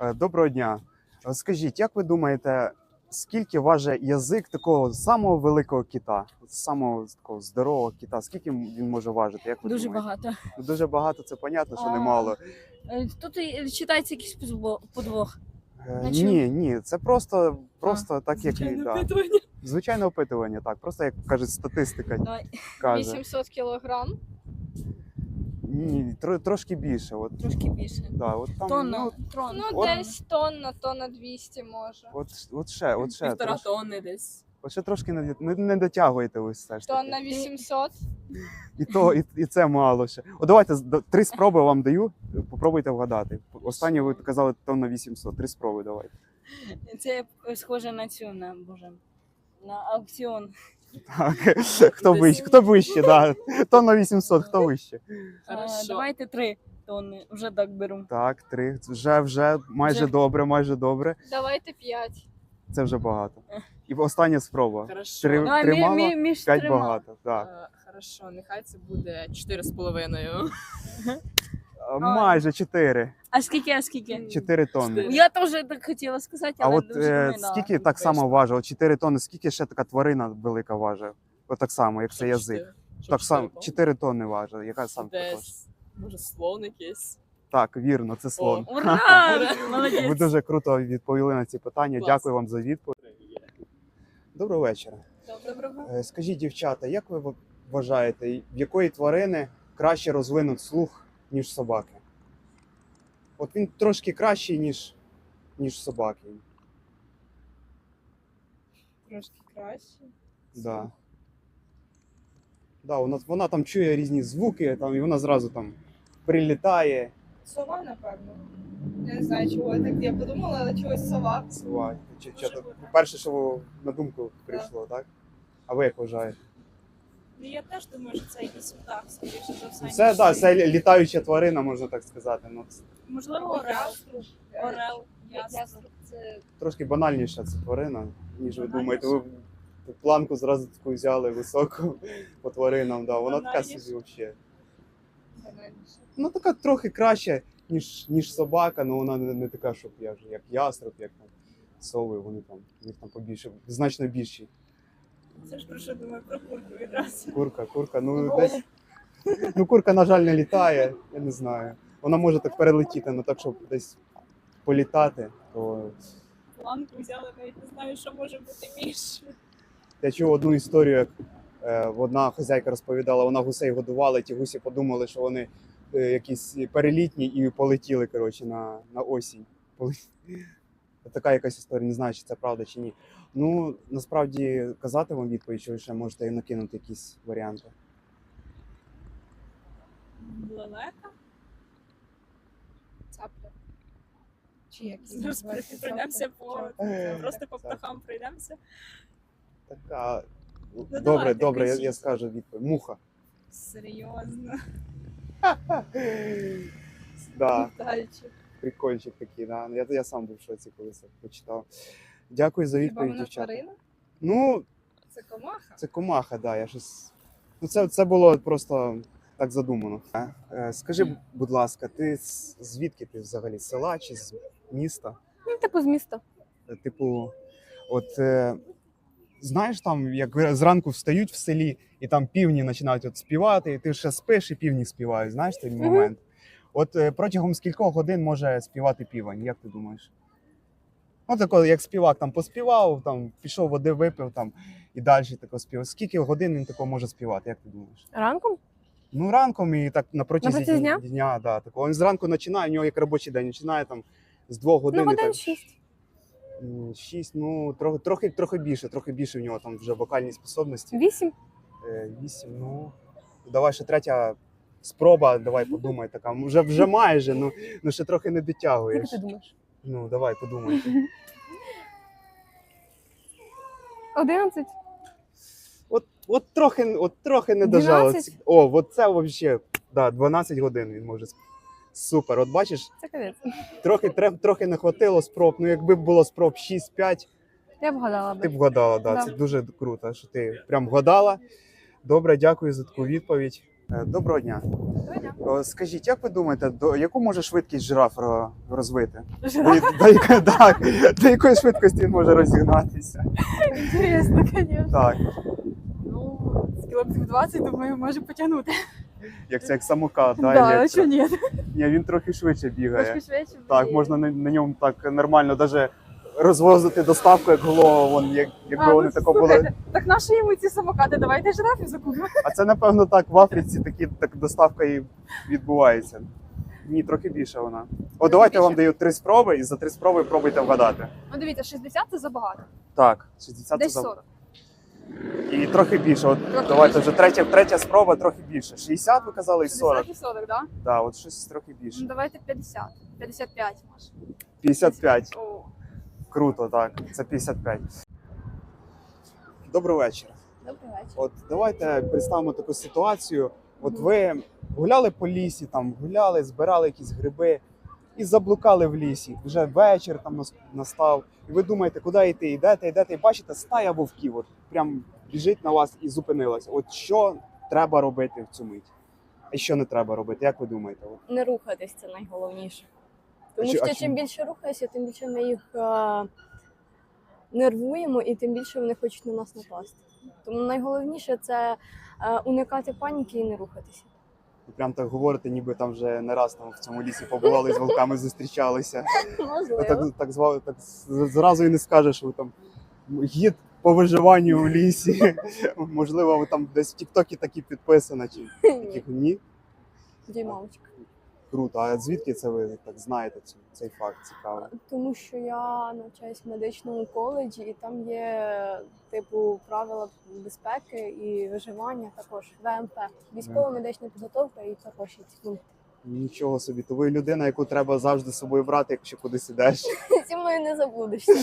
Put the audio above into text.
Е, Доброго дня. Е, Скажіть, як ви думаєте, скільки важить язик такого самого великого кита, самого такого здорового кита? Скільки він може важити? Як ви Дуже думаєте? багато. Ну, Дуже багато, це понятно, що А, немало. Е, Тут і читається якийсь позбо- подвох. Е, на чому? Ні, ні, це просто, просто так, як Звичайне да. звичайне опитування, так. Просто як кажуть, статистика Давай. каже. 800 кілограм. Ні, тро, трошки більше. От, Трошки більше. да, от там, Тонна. ну, Трон. Ну, От- десь тонна, тонна 200 може. от, от ще, от ще, Півтора трошки, тонни десь. от ще трошки не, не, не дотягуєте ви все ж таки. Тонна 800. І то, і, і це мало ще. О, давайте з- до- три спроби вам даю. Попробуйте вгадати. Останнє ви казали тонна 800. Три спроби давайте. Це схоже на цю, на боже. На аукціон. Так. Хто вище? Хто вище? Да. Тонна 800, хто вище? Давайте три тонни. Вже так беру. Так, три. Вже, вже майже Вже. добре, майже добре. Давайте 5. Це вже багато. І остання спроба. Хорошо. Три- три мі- мало, мі- між П'ять трьома. багато. Так. Е, Хорошо, нехай це буде 4,5. Майже чотири. А скільки, а скільки? Чотири тонни. Чотири. Я теж так хотіла сказати, А але от дуже е, думаю, скільки так само важить? От 4 тонни, скільки ще така тварина велика важить? От так само, як це язик. Так само 4 тонни важить. Яка сам також? Десь, може, слон якийсь. Так, вірно, це слон. Ура! Ви Молодець! дуже круто відповіли на ці питання. Клас. Дякую вам за відповідь. Доброго вечора. Доброго. Е, Скажіть, дівчата, як ви вважаєте, в якої тварини краще розвинуть слух, ніж собаки? От він трошки кращий, ніж, ніж собаки. Трошки краще. Да. Да, вона, вона там чує різні звуки, там, і вона зразу там прилітає. Сова, напевно. Я не знаю, чого я так я подумала, але чогось сова. Сова. Чи, чи, то перше, що на думку прийшло, так? А ви як вважаєте? Ну, я теж думаю, що це якийсь птах, скоріше за все. Це, ніж да, це літаюча тварина, можна так сказати. Ну, це Можливо, орел. Орел. Ясно. Це трошки банальніша ця тварина, ніж ви думаєте. Ви планку зразу таку взяли високу по тваринам. Да. Вона така собі взагалі. Ну, така трохи краще, ніж, ніж собака, але вона не, не така, щоб я, ж- як ястреб, як там сови, вони там, у них там побільше, значно більші. Це ж про що думаю про курку відразу. Курка, курка, ну Ну, десь. Ну, курка, на жаль, не літає, я не знаю. Вона може так перелетіти, але так, щоб десь політати, то Планку взяли, навіть не знаю, що може бути більше. Я чув одну історію, як е, одна хазяйка розповідала, вона гусей годувала, і ті гусі подумали, що вони е, якісь перелітні і полетіли коротше, на, на осінь. Поле- Така якась історія, не знаю, чи це правда чи ні. Ну, насправді казати вам відповідь, чи ви ще можете і накинути якісь варіанти. Лелека. Цапля. Чи як її Зараз називають? пройдемося по Е, просто по птахам пройдемося. Така. добре, давайте, добре, я, кажіть. я скажу відповідь. Муха. Серйозно. Да. Літаючі. Прикольчик такий, да. Я, я сам був в шоці, коли це почитав. Дякую за відповідь, дівчата. тварина? Ну, Це комаха? Це комаха, да, я щось. Ну, це, це було просто так задумано. Е, Скажи, будь ласка, ти з- звідки ти взагалі? З села чи з міста? Ну, типу з міста. Е, Типу, от е, знаєш там, як зранку встають в селі, і там півні починають от співати, і ти ще спиш, і півні співають. Знаєш той момент? От е, протягом скількох годин може співати півень, як ти думаєш? Ну, тако, як співак там поспівав, там пішов води випив там і далі тако співав. Скільки годин він тако може співати, як ти думаєш? Ранком? Ну, ранком і так на протязі, дня? дня да, такого. Він зранку починає, у нього як робочий день, починає там з двох годин. Ну, годин так, шість. шість, ну трохи, трохи, трохи більше, трохи більше в нього там вже вокальні способності. Вісім. Е, Вісім, ну. Давай ще третя спроба, давай подумай така. Вже, вже майже, ну, ну ще трохи не Як ти думаєш? Ну, давай, подумай. Одинадцять. От, от трохи, от трохи не дожала. 12? О, от це взагалі, да, 12 годин він може. Супер. От бачиш, Це капець. трохи, трохи, трохи не хватило спроб. Ну, якби було спроб 6-5, Я б гадала ти б вгадала. Да. Да. Це дуже круто, що ти прям вгадала. Добре, дякую за таку відповідь. Е, Доброго дня. Скажіть, як ви думаєте, до яку може швидкість жираф ро- розвити? До, до, якої- до якої швидкості він може розігнатися? Інтересно, звісно. Так, Ну, з кілометрів 20, думаю, може потягнути. як це як самокат, да, Да, електро. що ні? Ні, він трохи швидше бігає. Трошки швидше. Так, можна на, на ньому так нормально даже розвозити доставку, як голову, вон, як, якби А, вони ну, тако були. Так наші йому ці самокати, давайте жирафів закупимо. А це, напевно, так в Африці такі так доставка і відбувається. Ні, трохи більше вона. О, давайте я вам даю три спроби, і за три спроби пробуйте вгадати. Ну дивіться, 60 це забагато. Так, 60 це Десь за- 40. І трохи більше. От Трохи давайте більше. вже третя, третя спроба, трохи більше. 60 ви казали і 40. 60 і 40, да? Так, от щось трохи більше. Ну давайте 50. 55 може. 55. О, Круто, так. Це 55. Добрий вечір. добрий вечір. От давайте представимо таку ситуацію. От ви гуляли по лісі, там гуляли, збирали якісь гриби і заблукали в лісі. Вже вечір там нас- настав. І ви думаєте, куди йти? Йдете, йдете, і бачите, стая вовків. От прям біжить на вас і зупинилася. От що треба робити в цю мить? А що не треба робити? Як ви думаєте? От, не рухатись це найголовніше. Тому А а що чим більше рухаєшся, тим більше ми їх е, нервуємо і тим більше вони хочуть на нас напасти. Тому найголовніше це е, уникати паніки і не рухатися. ви прям так говорите, ніби там вже не раз там в цьому лісі побували з вовками, зустрічалися. Можливо. Так, так, звали, так зразу і не скажеш, що ви там гід по виживанню в лісі. Можливо, ви там десь в Тіктокі такі підписано, чи таких ні. Діймовочка. Круто. А звідки це ви так знаєте цю- цей факт цікавий? Тому що я навчаюсь в медичному коледжі, і там є типу правила безпеки і виживання також ВМП. Військова медична підготовка і також є ці пункти. Нічого собі, то ви людина, яку треба завжди з собою брати, якщо кудись ідеш. Зі мною не забудешся.